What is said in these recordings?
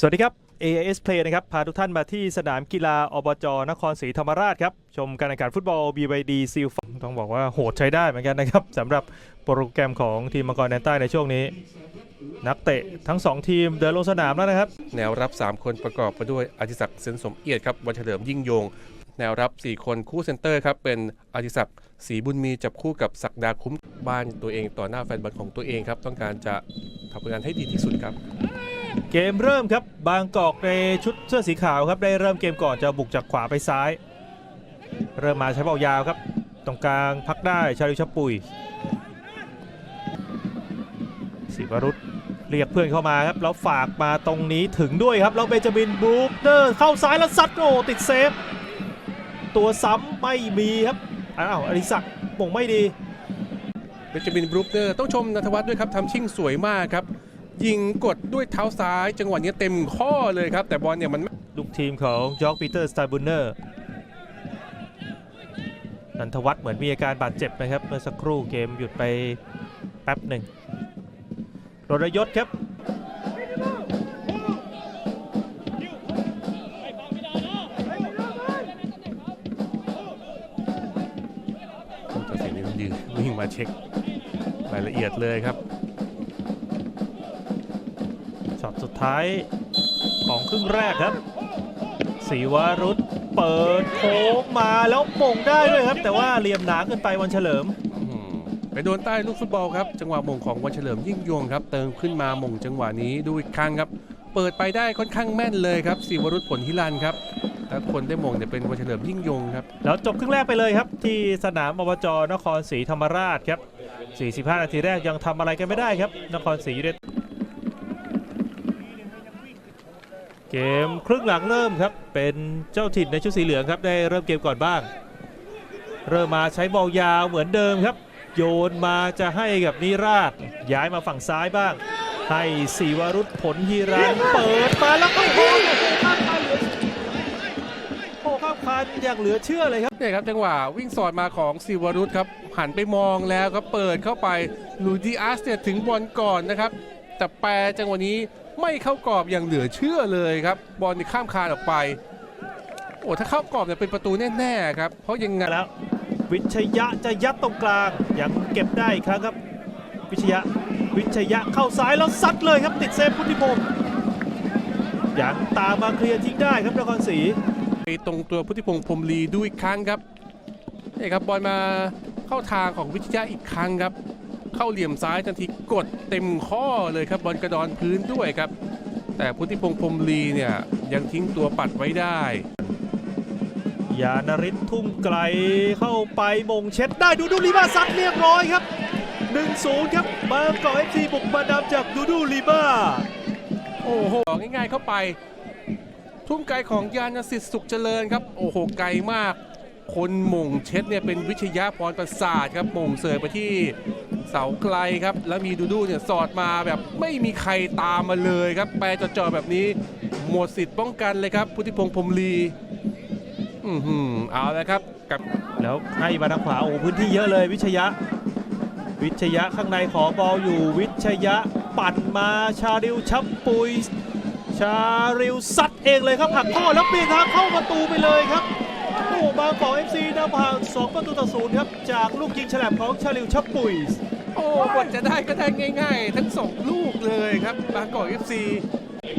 สวัสดีครับ AIS Play นะครับ พาทุกท่านมาที่สนามกีฬาอบจนครศรีธรรมราชครับ ชมการแข่งขันฟุตบอล BYD ซีลต้องบอกว่าโหดใช้ได้เหมือนกันนะครับสำหรับโปรแกรมของทีมมังกรแดนใต้ในช่วงนี้ นักเตะทั้ง 2 ทีมเดินลงสนามแล้วนะครับ แนวรับ 3 คนประกอบไปด้วยอธิศักดิ์เซนสมเอียดครับวันเฉลิมยิ่งยง แนวรับ 4 คนคู่เซนเตอร์ครับเป็นอธิศักดิ์ศรีบุญมีจับคู่กับศักดาคุ้มบ้านตัวเองต่อหน้าแฟนบอลของตัวเองครับต้องการจะทำผลงานให้ดีที่สุดครับ เกมเริ่มครับบางกอกในชุดเสื้อสีขาวครับได้เริ่มเกมก่อนจะบุกจากขวาไปซ้าย เริ่มมาใช้บอลยาวครับ ตรงกลางพักได้ชาลิวชปุยศิวรุษเรียกเพื่อนเข้ามาครับแล้วฝากมาตรงนี้ถึงด้วยครับแล้วเบจามินบรูคเนอร์เข้าซ้ายแล้วซัดโอ้ติดเซฟตัวซ้ำไม่มีครับอ้าวอดิศักดิ์มงไม่ดีเบจามินบรูคเนอร์ต้องชมนัทวัฒน์ด้วยครับทำชิ่งสวยมากครับ ยิงกดด้วยเท้าซ้าย จังหวะนี้เต็มข้อเลยครับ แต่บอลเนี่ยมันลูกทีมของจอร์กปีเตอร์สไตบุนเนอร์นันทวัฒน์เหมือนมีอาการบาดเจ็บนะครับ เมื่อสักครู่เกมหยุดไปแป๊บหนึ่งรณยศครับตัดสินนี่ต้องยืนวิ่งมาเช็ครายละเอียดเลยครับ สุดท้ายของครึ่งแรกครับสีวารุธเปิดโค้งมาแล้วมงได้ด้วยครับ แต่ว่าเหลี่ยมหนาเกินไปวันเฉลิมอืมไปโดนใต้ลูกฟุตบอลครับจังหวะมงของวันเฉลิมยิ่งยวงครับ เติมขึ้นมามงจังหวะนี้ดูอีกครั้งครับ เปิดไปได้ค่อนข้างแม่นเลยครับสิวรุษผลฮิรันครับแต่คนได้มงเนี่ยเป็นวันเฉลิมยิ่งยงครับแล้วจบครึ่งแรกไปเลยครับ ที่สนามอบจนครศรีธรรมราชครับ 45 นาทีแรกยังทำอะไรกันไม่ได้ครับ นครศรียูไนเต็ด เกมครึ่งหลังเริ่มครับ เป็นเจ้าถิ่นในชุดสีเหลืองครับ ได้เริ่มเกมก่อนบ้าง เริ่มมาใช้บอลยาวเหมือนเดิมครับ โยนมาจะให้กับนิราช ย้ายมาฝั่งซ้ายบ้าง ให้สีวรุษผลฮีรันเปิดมาแล้วก็โอ้โหข้ามคันอโอ้ข้ามคันอย่างเหลือเชื่อเลยครับเนี่ยครับจังหวะวิ่งสอดมาของสิวรุษครับหันไปมองแล้วครับเปิดเข้าไปลูดิอัสเนี่ยถึงบอลก่อนนะครับ แต่แปรจังหวะนี้ ไม่เข้ากรอบอย่างเหลือเชื่อเลยครับบอลนี่ข้ามคานออกไปโอ้ถ้าเข้ากรอบเนี่ยเป็นประตูแน่ๆครับเพราะยังไงแล้ววิชยะจะยัดตรงกลางยังเก็บได้อีกครั้งครับ วิชยะวิชยะเข้าซ้ายแล้วซัดเลยครับติดเซฟพุทธิพงศ์ยังตามมาเคลียร์ทิ้งได้ครับนครศรีไปตรงตัวพุทธิพงศ์พรหมลีดูอีกครั้งครับนี่ครับบอลมาเข้าทางของวิทยาอีกครั้งครับ เข้าเหลี่ยมซ้ายทันทีกดเต็มข้อเลยครับบอลกระดอนพื้นด้วยครับ แต่พุทธิพงศ์พรหมลีเนี่ยยังทิ้งตัวปัดไว้ได้ยานริศทุ่มไกลเข้าไปมงเช็ดได้ดูดูลีมาซัดเรียบร้อยครับ 1-0 ครับบางกอกเอฟซีบุกมาดำจากดูดูลีมาโอ้โหง่ายๆเข้าไป ทุ่มไกลของยานสิทธิ์สุขเจริญครับ โอ้โหไกลมาก คนหม่งเช็ดเนี่ยเป็นวิชยาพรประสาทครับหม่งเสิร์ฟไปที่ เสาไกลครับ แล้วมีดูดูเนี่ยสอดมาแบบไม่มีใครตามมาเลยครับแปรจ่อๆแบบนี้หมดสิทธิ์ป้องกันเลยครับ พุทธิพงศ์พรมลีอือหือเอาแล้วครับกับแล้วให้มาทางขวาโอ้พื้นที่เยอะเลยวิชยะ วิชยะข้างในขอบอลอยู่วิชยะปั่นมาชาริวชับปุยชาริวซัดเองเลยครับหักข้อแล้วเปลี่ยนทางเข้าประตูไปเลยครับโอ้บางกอกเอฟซีนำห่าง2ประตูต่อศูนย์ครับ จากลูกยิงฉลบของชาริวชับปุย โอ้บทจะได้ก็ได้ง่าย ๆ ทั้งสองลูกเลยครับบางกอกเอฟซี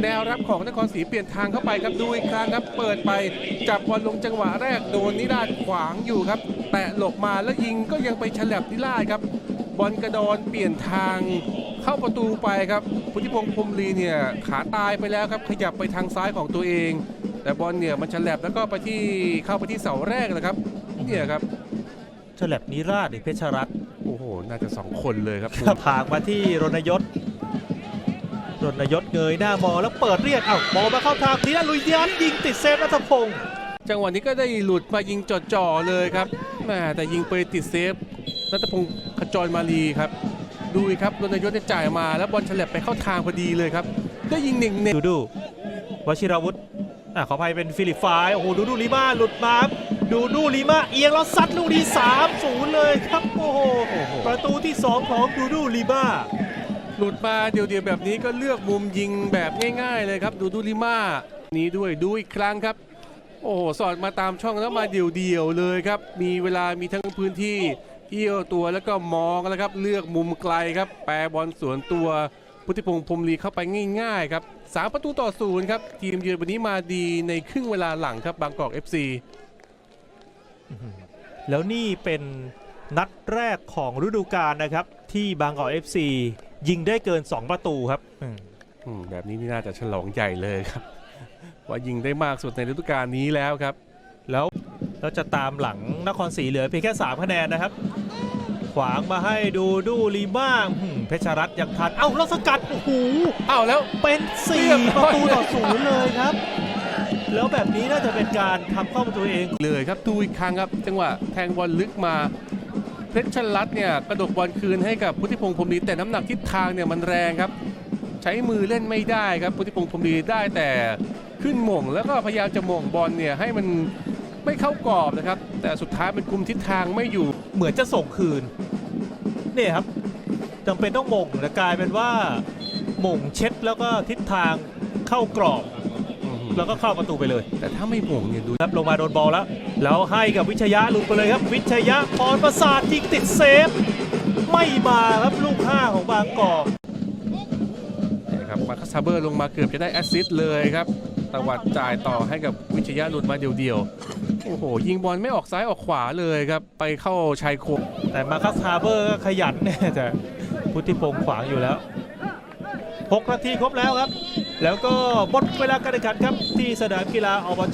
แนวรับของนครศรีเปลี่ยนทางเข้าไปครับดูอีกครั้งครับ เปิดไปจับบอลลงจังหวะแรกโดนนิราชขวางอยู่ครับ แตะหลบมาแล้วยิงก็ยังไปฉลับนิราชครับ บอลกระดอนเปลี่ยนทางเข้าประตูไปครับพุทธิพงศ์พรมลีเนี่ยขาตายไปแล้วครับ ขยับไปทางซ้ายของตัวเอง แต่บอลเนี่ยมันฉลับแล้วก็ไปที่เข้าไปที่เสาแรกเลยครับเนี่ยครับ ฉลับนิราชหรือเพชรรัตน์โอ้โห น่าจะสองคนเลยครับผากมาที่รณยศ รณยศเงยหน้ามองแล้วเปิดเรียกเอ้าบอลมาเข้าทางทีนั้นลุยยันยิงติดเซฟนัทพงศ์จังหวะนี้ก็ได้หลุดมายิงจ่อๆเลยครับแหมแต่ยิงไปติดเซฟนัทพงศ์ขจรมาลีครับ ดูอีกครับรณยศได้จ่ายมาแล้วบอลฉลับไปเข้าทางพอดีเลยครับ ได้ยิงเน่งดูดูวชิราวุธ อะขออภัยเป็นฟิลิปไฟาโอ้โหดูดูลีมาหลุดมาดูดูลีมาเอียงแล้วซัดลูกนี้3 0เลยครับโอ้โหประตูที่ 2 ของดูดูลีมาหลุดมาเดี่ยวๆแบบนี้ก็เลือกมุมยิงแบบง่ายๆเลยครับดูดูลิมานี้ด้วยดูอีกครั้งครับ โอ้โหสอดมาตามช่องแล้วมาเดี่ยวๆเลยครับ มีเวลามีทั้งพื้นที่เอี้ยวตัวแล้วก็มองแล้วครับ เลือกมุมไกลครับ แปรบอลสวนตัว พุทธิพงษ์พรหมลีเข้าไปง่ายๆครับสามประตูต่อศูนย์ครับ ทีมเยือนวันนี้มาดีในครึ่งเวลาหลังครับบางกอก FC แล้วนี่เป็นนัดแรกของฤดูกาลนะครับ ที่บางกอก FC ยิงได้เกิน 2 ประตูครับอืมอืมแบบนี้นี่น่าจะฉลองใหญ่เลยครับ ว่ายิงได้มากสุดในฤดูกาลนี้แล้วครับ แล้วเราจะตามหลังนครศรีเหลือเพียงแค่ 3 คะแนนนะครับข วางมาให้ดูดูลีบ้างอืมเพชรรัตน์ยังทัน เอ้าแล้วสกัดโอ้โหอ้าวแล้วเป็นเรียบ4ปร้ระอยตูต่อศูนย์เลยครับ แล้วแบบนี้น่าจะเป็นการทำเข้าประตูเองเลยครับดูอีกครั้งครับ จังหวะแทงบอลลึกมาเพชรชลัดเนี่ยกระดกบอลคืนให้กับพุทธิพงษ์พรหมลีแต่น้ำหนักทิศทางเนี่ยมันแรงครับ ใช้มือเล่นไม่ได้ครับพุทธิพงษ์พรหมลีได้แต่ขึ้นหม่งแล้วก็พยายามจะหม่งบอลเนี่ยให้มันไม่เข้ากรอบนะครับ แต่สุดท้ายมันคุมทิศทางไม่อยู่เหมือนจะส่งคืน เนี่ยครับจำเป็นต้องหม่งแต่กลายเป็นว่าหม่งเช็ดแล้วก็ทิศทางเข้ากรอบ แล้วก็เข้าประตูไปเลย แต่ถ้าไม่หม่งเนี่ยดูครับลงมาโดนบอลแล้ว แล้วให้กับวิชยะหลุดไปเลยครับ วิชยะพรประสาทยิงติดเซฟ ไม่มาครับลูกห้าของบางกอกนะครับมาคัสซาเบอร์ลงมาเกือบจะได้แอสซิสต์เลยครับตวัดจ่ายต่อให้กับวิชยะหลุดมาเดียวๆ โอ้โห ยิงบอลไม่ออกซ้ายออกขวาเลยครับ ไปเข้าชายโครงแต่มาคัสฮาร์เบอร์ก็ขยันเนี่ยแต่พุทธิพงษ์ขวางอยู่แล้ว 6 นาทีครบแล้วครับ แล้วก็หมดเวลาการแข่งขันครับที่สนามกีฬาอบจ